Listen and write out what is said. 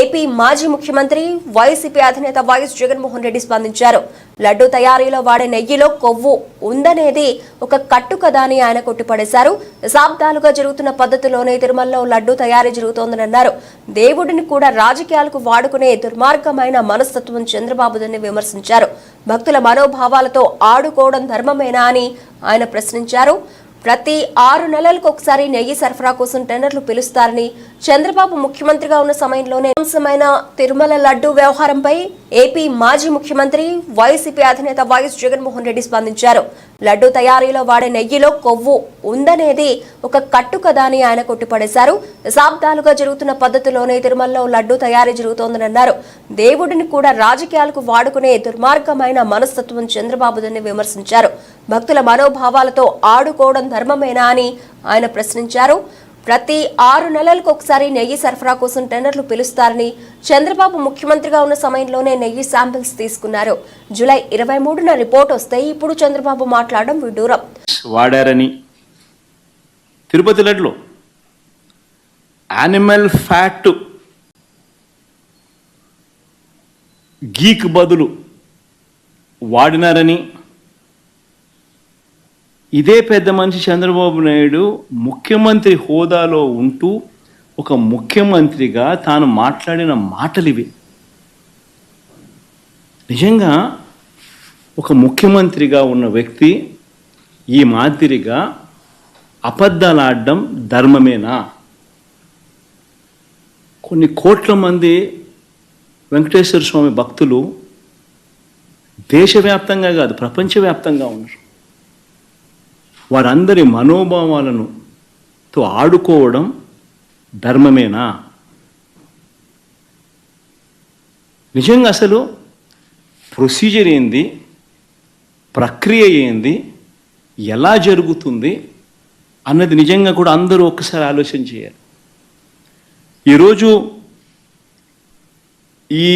AP మాజీ ముఖ్యమంత్రి YCP అధినేత వైఎస్ జగన్మోహన్ రెడ్డి స్పందించారు. లడ్డు తయారీలో వాడే నెయ్యిలో కొవ్వు ఉందనేది ఒక కట్టు కదా అని ఆయన కొట్టిపడేశారు. దశాబ్దాలుగా జరుగుతున్న పద్ధతిలోనే తిరుమలలో లడ్డు తయారీ జరుగుతోందని అన్నారు దేవుడిని కూడా రాజకీయాలకు వాడుకునే దుర్మార్గమైన మనస్తత్వం చంద్రబాబుదని విమర్శించారు. భక్తుల మనోభావాలతో ఆడుకోవడం ధర్మమేనా అని ఆయన ప్రశ్నించారు. ప్రతి ఆరు నెలలకు ఒకసారి నెయ్యి సరఫరా కోసం టెండర్లు పిలుస్తారని చంద్రబాబు ముఖ్యమంత్రిగా ఉన్న సమయంలోనే అంశమైన తిరుమల లడ్డు వ్యవహారంపై ఏపీ మాజీ ముఖ్యమంత్రి వైసీపీ అధినేత వైఎస్ జగన్మోహన్ రెడ్డి స్పందించారు. లడ్డు తయారీలో వాడే నెయ్యిలో కొవ్వు ఉందనేది ఒక కట్టు కదా అని ఆయన కొట్టిపడేశారు. దశాబ్దాలుగా జరుగుతున్న పద్ధతిలోనే తిరుమలలో లడ్డు తయారీ జరుగుతోందని అన్నారు దేవుడిని కూడా రాజకీయాలకు వాడుకునే దుర్మార్గమైన మనస్తత్వం చంద్రబాబుదని విమర్శించారు. భక్తుల మనోభావాలతో ఆడుకోవడం ధర్మమేనా అని ఆయన ప్రశ్నించారు. ప్రతి ఆరు నెలలకు ఒకసారి నెయ్యి సరఫరా కోసం టెండర్లు పిలుస్తారని చంద్రబాబు ముఖ్యమంత్రిగా ఉన్న సమయంలోనే నెయ్యి శాంపిల్స్ తీసుకున్నారు. జూలై ఇరవై మూడున రిపోర్ట్ వస్తే ఇప్పుడు చంద్రబాబు మాట్లాడడం విడూరం వాడారని తిరుపతి లడ్లు యానిమల్ ఫ్యాట్ గీక్ బదులు వాడినారని ఇదే పెద్ద మనిషి చంద్రబాబు నాయుడు ముఖ్యమంత్రి హోదాలో ఉంటూ ఒక ముఖ్యమంత్రిగా తాను మాట్లాడిన మాటలు ఇవి. నిజంగా ఒక ముఖ్యమంత్రిగా ఉన్న వ్యక్తి ఈ మాదిరిగా అబద్ధాలాడడం ధర్మమేనా? కొన్ని కోట్ల మంది వెంకటేశ్వర స్వామి భక్తులు దేశవ్యాప్తంగా కాదు ప్రపంచవ్యాప్తంగా ఉన్నారు. వారందరి మనోభావాలను తో ఆడుకోవడం ధర్మమేనా? నిజంగా అసలు ప్రొసీజర్ ఏంది? ప్రక్రియ ఏంది? ఎలా జరుగుతుంది? అన్నది నిజంగా కూడా అందరూ ఒక్కసారి ఆలోచన చేయాలి. ఈరోజు ఈ